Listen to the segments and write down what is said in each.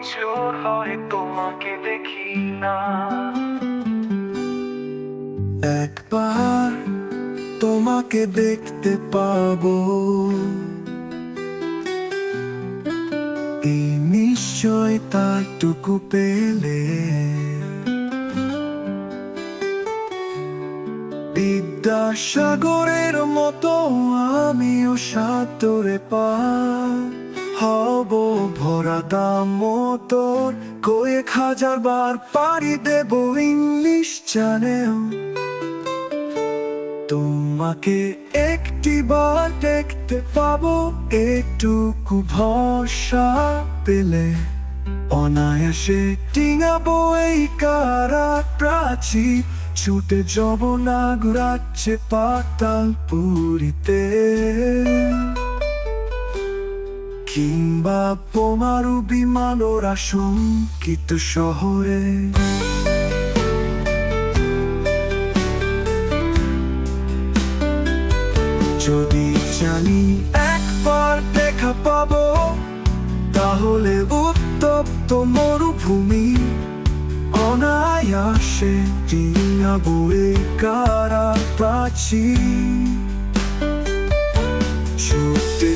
বছর হয় তোমাকে দেখি না। একবার তোমাকে দেখতে পাবো। এই নিশ্চয়তাটুকু পেলে। বিদ্যাসাগরের মতো আমিও সাঁতরে পা হব ভরা দাম মোটর কয়েক হাজার বার পাড়ি দেব ইংলিশ চ্যানেল। তোমাকে একটি বার দেখতে পাবো একটুকু ভরসা পেলে। অনায়াসে টিঙাবো এই কারা প্রাচী। ছুটে যাব না ঘুরাচ্ছে পাতাল পুরীতে কিংবা বোমারু বিমান ওরা শঙ্কিত শহরে। যদি জানি একবার দেখা পাব, তাহলে উত্তপ্ত মরুভূমি অনায়াসে ডিঙাবো কারা প্রাচী।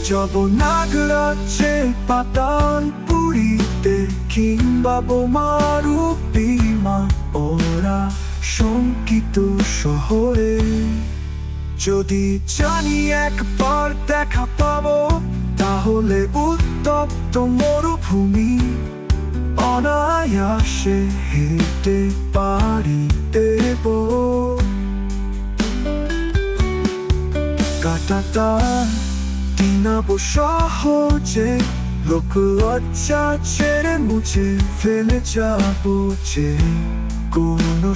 যাব নাগরাজ্যে পাতাল পুরীতে কিংবা বোমারু বিমা ওরা শঙ্কিত শহরে। যদি জানি একবার দেখা পাবো, তাহলে উত্তপ্ত মরুভূমি, অনায়াসে হেঁটে পারি সহজে লোক যে কোনো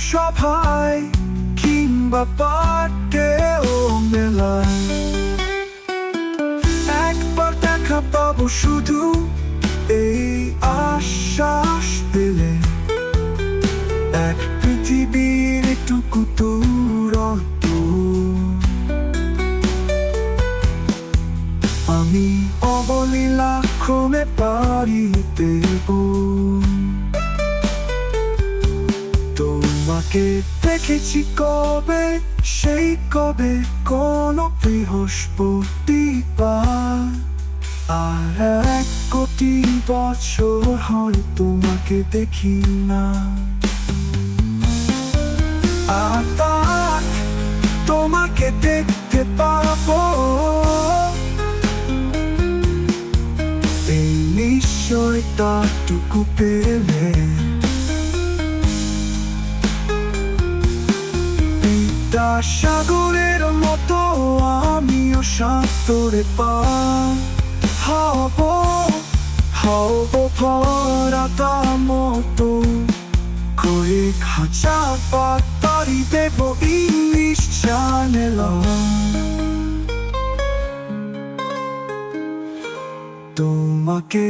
কিংবা মেলায়। একবার দেখা পাবো শুধু এই আশ্বাস পেলে। এক পৃথিবীর একটুকু দূরত্ব ক্রমে পারি তোমাকে দেখেছি কবে সেই কবে কোন বৃহস্পতিবার আর এক কোটি বছর হয় তোমাকে দেখি না আর তোমাকে দেখতে পাবো নিশ্চয়তাটুকু পেলে। বিদ্যাসাগরের মতো আমিও সাঁতরে পা হব হব ভরাতা মতো। কয়েক হাজার পারি দেব ইংলিশ চ্যানেল তোমাকে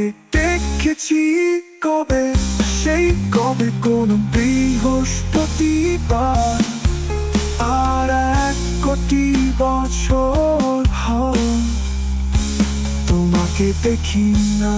দেখেছি কবে সেই কবে কোন বৃহস্পতিবার আর এক কোটি বছর হয় তোমাকে দেখি না।